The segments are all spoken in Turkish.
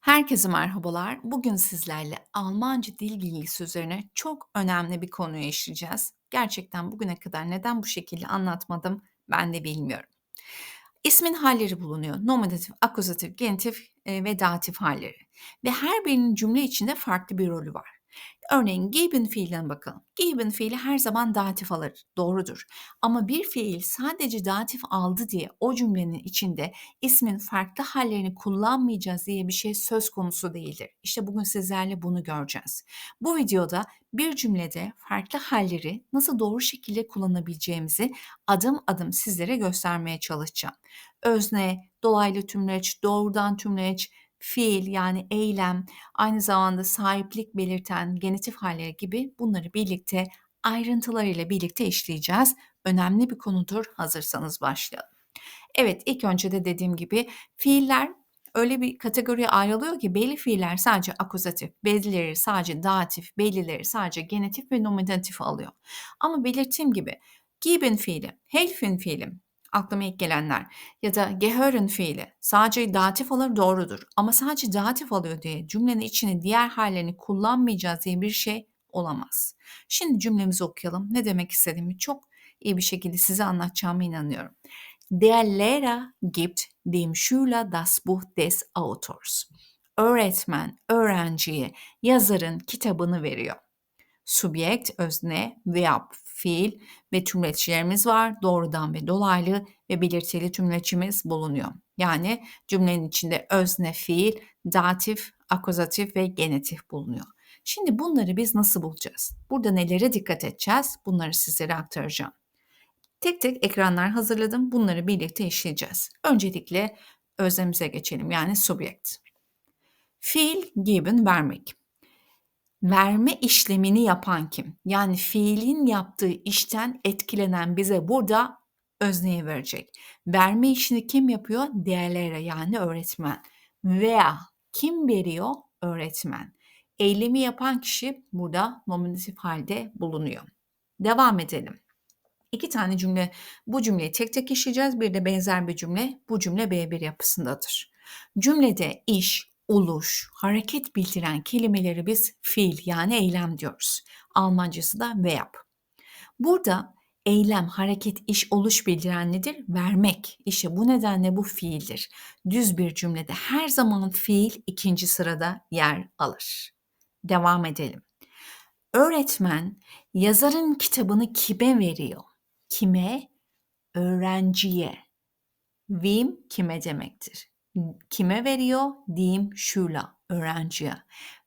Herkese merhabalar. Bugün sizlerle Almanca dil bilgisi üzerine çok önemli bir konuyu işleyeceğiz. Gerçekten bugüne kadar neden bu şekilde anlatmadım ben de bilmiyorum. İsmin halleri bulunuyor. Nominatif, akuzatif, genitif e, ve datif halleri. Ve her birinin cümle içinde farklı bir rolü var. Örneğin geben fiiline bakalım. Geben fiili her zaman datif alır. Doğrudur. Ama bir fiil sadece datif aldı diye o cümlenin içinde ismin farklı hallerini kullanmayacağız diye bir şey söz konusu değildir. İşte bugün sizlerle bunu göreceğiz. Bu videoda bir cümlede farklı halleri nasıl doğru şekilde kullanabileceğimizi adım adım sizlere göstermeye çalışacağım. Özne, dolaylı tümleç, doğrudan tümleç, fiil yani eylem, aynı zamanda sahiplik belirten genitif halleri gibi bunları birlikte ayrıntılarıyla birlikte işleyeceğiz. Önemli bir konudur. Hazırsanız başlayalım. Evet, ilk önce de dediğim gibi fiiller öyle bir kategoriye ayrılıyor ki belli fiiller sadece akuzatif, bellileri sadece datif, bellileri sadece genetif ve nominatif alıyor. Ama belirttiğim gibi geben fiili, helfen fiili, aklıma ilk gelenler ya da gehören fiili sadece datif alır doğrudur. Ama sadece datif alıyor diye cümlenin içine diğer hallerini kullanmayacağız diye bir şey olamaz. Şimdi cümlemizi okuyalım. Ne demek istediğimi çok iyi bir şekilde size anlatacağıma inanıyorum. Der Lehrer gibt dem Schüler das Buch des Autors. Öğretmen öğrenciye yazarın kitabını veriyor. Subjekt, özne, verb, fiil ve tümleçlerimiz var. Doğrudan ve dolaylı ve belirtili tümleçimiz bulunuyor. Yani cümlenin içinde özne, fiil, datif, akuzatif ve genetif bulunuyor. Şimdi bunları biz nasıl bulacağız? Burada nelere dikkat edeceğiz? Bunları sizlere aktaracağım. Tek tek ekranlar hazırladım. Bunları birlikte işleyeceğiz. Öncelikle özlemize geçelim yani subject. Fiil, given, vermek. Verme işlemini yapan kim? Yani fiilin yaptığı işten etkilenen bize burada özneyi verecek. Verme işini kim yapıyor? Değerlere yani öğretmen. Veya kim veriyor? Öğretmen. Eylemi yapan kişi burada nominatif halde bulunuyor. Devam edelim. İki tane cümle, bu cümleyi tek tek işleyeceğiz. Bir de benzer bir cümle, bu cümle B1 yapısındadır. Cümlede iş, oluş, hareket bildiren kelimeleri biz fiil yani eylem diyoruz. Almancası da verb. Burada eylem, hareket, iş, oluş bildiren nedir? Vermek. İşte bu nedenle bu fiildir. Düz bir cümlede her zaman fiil ikinci sırada yer alır. Devam edelim. Öğretmen yazarın kitabını kime veriyor? Kime? Öğrenciye. Wem kime demektir? Kime veriyor? Dem Schüler, öğrenciye.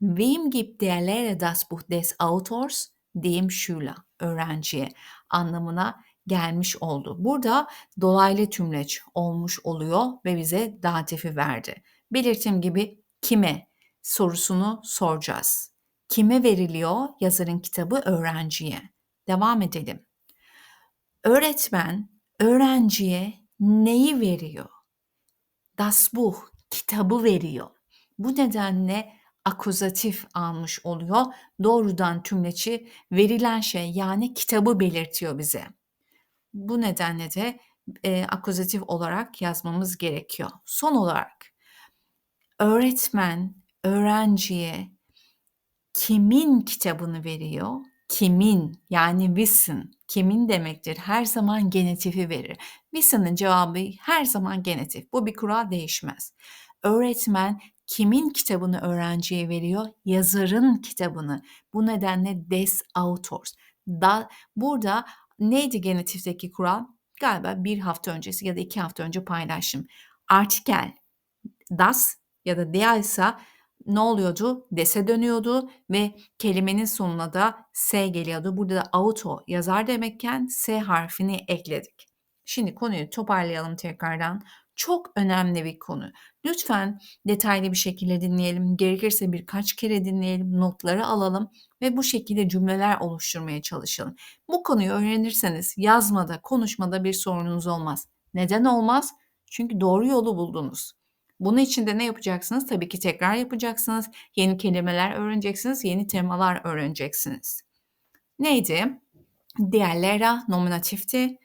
Wem gibt der Lehrer das Buch des Autors? Dem Schüler, öğrenciye anlamına gelmiş oldu. Burada dolaylı tümleç olmuş oluyor ve bize datifi verdi. Belirttiğim gibi kime sorusunu soracağız. Kime veriliyor yazarın kitabı öğrenciye? Devam edelim. Öğretmen öğrenciye neyi veriyor? Das Buch kitabı veriyor. Bu nedenle akuzatif almış oluyor. Doğrudan tümleci verilen şey yani kitabı belirtiyor bize. Bu nedenle de e, akuzatif olarak yazmamız gerekiyor. Son olarak öğretmen öğrenciye kimin kitabını veriyor? Kimin yani wissen kimin demektir? Her zaman genetifi verir. Wissen'ın cevabı her zaman genetif. Bu bir kural değişmez. Öğretmen kimin kitabını öğrenciye veriyor? Yazarın kitabını. Bu nedenle des autors. Da, burada neydi genetifteki kural? Galiba bir hafta öncesi ya da iki hafta önce paylaştım. Artikel das ya da ise ne oluyordu? Des'e dönüyordu ve kelimenin sonuna da S geliyordu. Burada da auto yazar demekken S harfini ekledik. Şimdi konuyu toparlayalım tekrardan. Çok önemli bir konu. Lütfen detaylı bir şekilde dinleyelim. Gerekirse birkaç kere dinleyelim, notları alalım ve bu şekilde cümleler oluşturmaya çalışalım. Bu konuyu öğrenirseniz yazmada, konuşmada bir sorununuz olmaz. Neden olmaz? Çünkü doğru yolu buldunuz. Bunun için de ne yapacaksınız? Tabii ki tekrar yapacaksınız. Yeni kelimeler öğreneceksiniz, yeni temalar öğreneceksiniz. Neydi? Diğerlere nominatifti,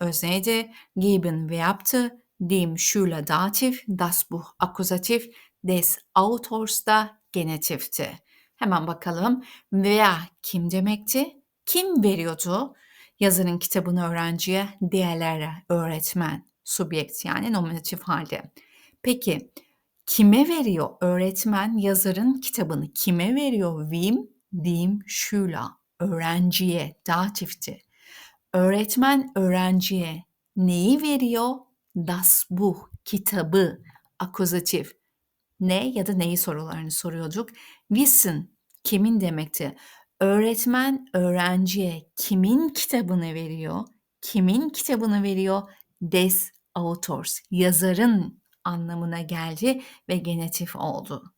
özneydi, geben verbti, dem Schüler datif, das Buch akuzatif, Des Autors da genetifti. Hemen bakalım. Veya kim demekti? Kim veriyordu? Yazarın kitabını öğrenciye, diğerlere öğretmen, subjekt yani nominatif halde. Peki kime veriyor? Öğretmen yazarın kitabını kime veriyor? Wem, dem, Schüler. Öğrenciye, datifti. Öğretmen öğrenciye neyi veriyor? Das Buch, kitabı, akuzatif. Ne ya da neyi sorularını soruyorduk. Wissen, kimin demekti? Öğretmen öğrenciye kimin kitabını veriyor? Kimin kitabını veriyor? Des Autors, yazarın anlamına geldi ve genetif oldu.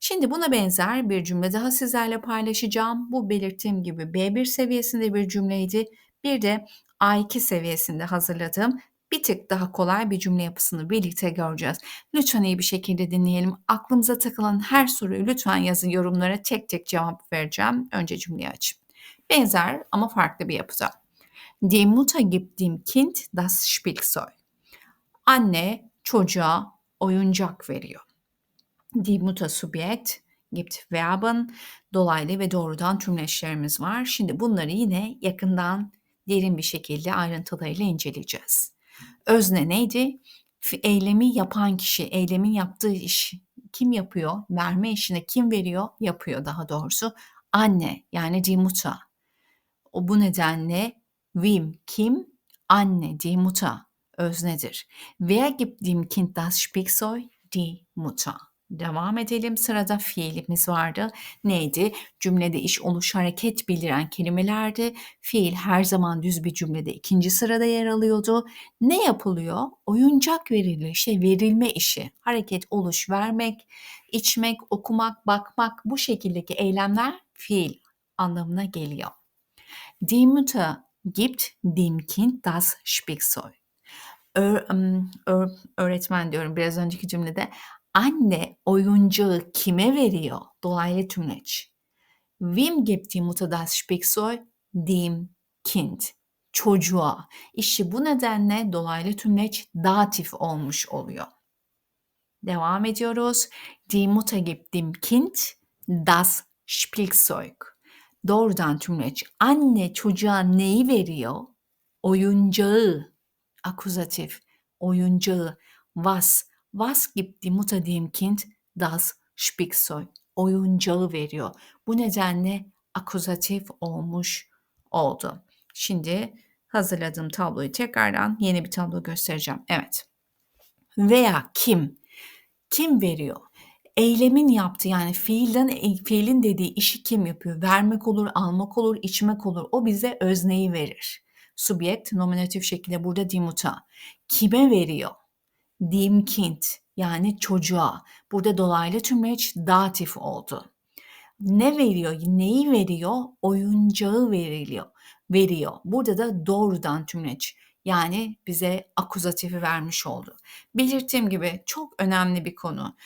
Şimdi buna benzer bir cümle daha sizlerle paylaşacağım. Bu belirttiğim gibi B1 seviyesinde bir cümleydi. Bir de A2 seviyesinde hazırladığım bir tık daha kolay bir cümle yapısını birlikte göreceğiz. Lütfen iyi bir şekilde dinleyelim. Aklımıza takılan her soruyu lütfen yazın yorumlara tek tek cevap vereceğim. Önce cümleyi açın. Benzer ama farklı bir yapıda. Die Mutter gibt dem Kind das Spielzeug. Anne çocuğa oyuncak veriyor. Die Mutter Subjekt gibt Verben, dolaylı ve doğrudan tümleşlerimiz var. Şimdi bunları yine yakından derin bir şekilde ayrıntılarıyla inceleyeceğiz. Özne neydi? Eylemi yapan kişi, eylemin yaptığı iş kim yapıyor? Verme işini kim veriyor? Yapıyor daha doğrusu. Anne yani die Mutter. O bu nedenle wem kim? Anne die Mutter öznedir. Wer gibt dem Kind das Spielzeug? Die Mutter. Devam edelim. Sırada fiilimiz vardı. Neydi? Cümlede iş, oluş, hareket bildiren kelimelerdi. Fiil her zaman düz bir cümlede ikinci sırada yer alıyordu. Ne yapılıyor? Oyuncak veriliyor. İşte verilme işi. Hareket, oluş, vermek, içmek, okumak, bakmak bu şekildeki eylemler fiil anlamına geliyor. Die Mutter gibt dem Kind das Spielzeug. Ö, ö, öğretmen diyorum biraz önceki cümlede Anne oyuncağı kime veriyor? Dolaylı tümleç. Wem gibt die Mutter das Spielzeug? Dem Kind. Çocuğa. İşte bu nedenle dolaylı tümleç datif olmuş oluyor. Devam ediyoruz. Die Mutter gibt dem Kind das Spielzeug. Doğrudan tümleç. Anne çocuğa neyi veriyor? Oyuncağı. Akuzatif. Oyuncağı. Was Was gibt die Mutter dem Kind das Spielzeug? Oyuncağı veriyor. Bu nedenle akuzatif olmuş oldu. Şimdi hazırladığım tabloyu tekrardan yeni bir tablo göstereceğim. Evet. Veya kim? Kim veriyor? Eylemin yaptığı yani fiilden fiilin dediği işi kim yapıyor? Vermek olur, almak olur, içmek olur. O bize özneyi verir. Subjekt nominatif şekilde burada dimuta. Kime veriyor? dem Kind yani çocuğa. Burada dolaylı tümleç datif oldu. Ne veriyor? Neyi veriyor? Oyuncağı veriliyor. Veriyor. Burada da doğrudan tümleç. Yani bize akuzatifi vermiş oldu. Belirttiğim gibi çok önemli bir konu.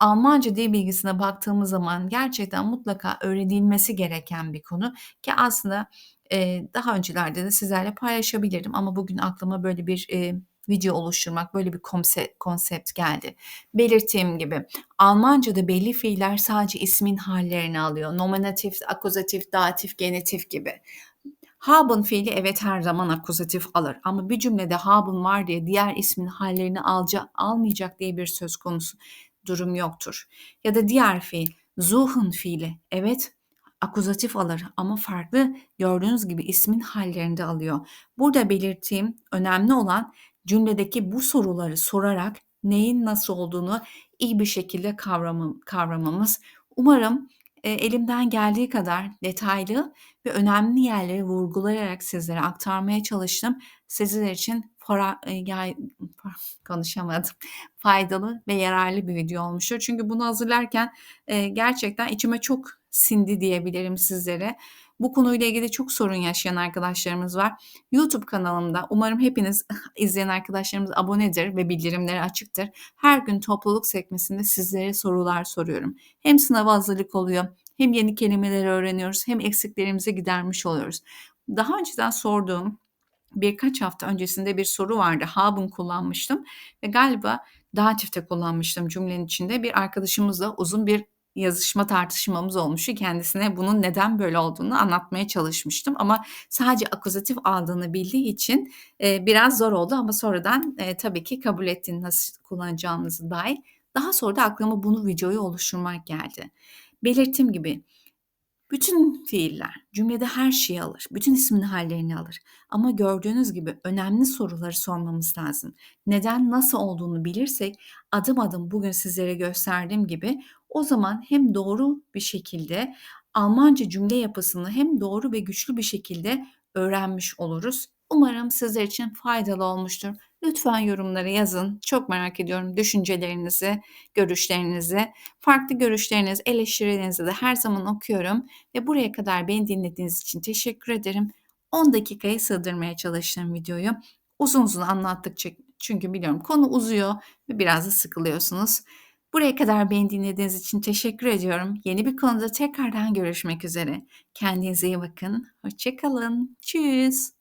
Almanca dil bilgisine baktığımız zaman gerçekten mutlaka öğrenilmesi gereken bir konu ki aslında e, daha öncelerde de sizlerle paylaşabilirdim ama bugün aklıma böyle bir e, video oluşturmak böyle bir konsept, konsept geldi. Belirttiğim gibi Almanca'da belli fiiller sadece ismin hallerini alıyor. Nominatif, akuzatif, datif, genetif gibi. Haben fiili evet her zaman akuzatif alır ama bir cümlede haben var diye diğer ismin hallerini alca, almayacak diye bir söz konusu durum yoktur. Ya da diğer fiil suchen fiili evet akuzatif alır ama farklı gördüğünüz gibi ismin hallerinde alıyor. Burada belirttiğim önemli olan cümledeki bu soruları sorarak neyin nasıl olduğunu iyi bir şekilde kavramam, kavramamız. Umarım e, elimden geldiği kadar detaylı ve önemli yerleri vurgulayarak sizlere aktarmaya çalıştım. Sizler için para, e, ya, konuşamadım. Faydalı ve yararlı bir video olmuştur. Çünkü bunu hazırlarken e, gerçekten içime çok sindi diyebilirim sizlere. Bu konuyla ilgili çok sorun yaşayan arkadaşlarımız var. YouTube kanalımda umarım hepiniz izleyen arkadaşlarımız abonedir ve bildirimleri açıktır. Her gün topluluk sekmesinde sizlere sorular soruyorum. Hem sınava hazırlık oluyor, hem yeni kelimeleri öğreniyoruz, hem eksiklerimizi gidermiş oluyoruz. Daha önceden sorduğum birkaç hafta öncesinde bir soru vardı. Haben kullanmıştım ve galiba datifte kullanmıştım cümlenin içinde. Bir arkadaşımızla uzun bir yazışma, tartışmamız olmuştu. Kendisine bunun neden böyle olduğunu anlatmaya çalışmıştım ama sadece akuzatif aldığını bildiği için, eee, biraz zor oldu ama sonradan, eee, tabii ki kabul etti nasıl kullanacağımızı dair. Daha sonra da aklıma bunu videoya oluşturmak geldi. Belirttiğim gibi bütün fiiller cümlede her şeyi alır, bütün ismin hâllerini alır ama gördüğünüz gibi önemli soruları sormamız lazım. Neden, nasıl olduğunu bilirsek adım adım bugün sizlere gösterdiğim gibi o zaman hem doğru bir şekilde Almanca cümle yapısını hem doğru ve güçlü bir şekilde öğrenmiş oluruz. Umarım sizler için faydalı olmuştur. Lütfen yorumlara yazın. Çok merak ediyorum düşüncelerinizi, görüşlerinizi. Farklı görüşleriniz, eleştirilerinizi de her zaman okuyorum ve buraya kadar beni dinlediğiniz için teşekkür ederim. 10 dakikaya sığdırmaya çalıştım videoyu. Uzun uzun anlattıkça çünkü biliyorum konu uzuyor ve biraz da sıkılıyorsunuz. Buraya kadar beni dinlediğiniz için teşekkür ediyorum. Yeni bir konuda tekrardan görüşmek üzere. Kendinize iyi bakın. Hoşça kalın. Tschüss.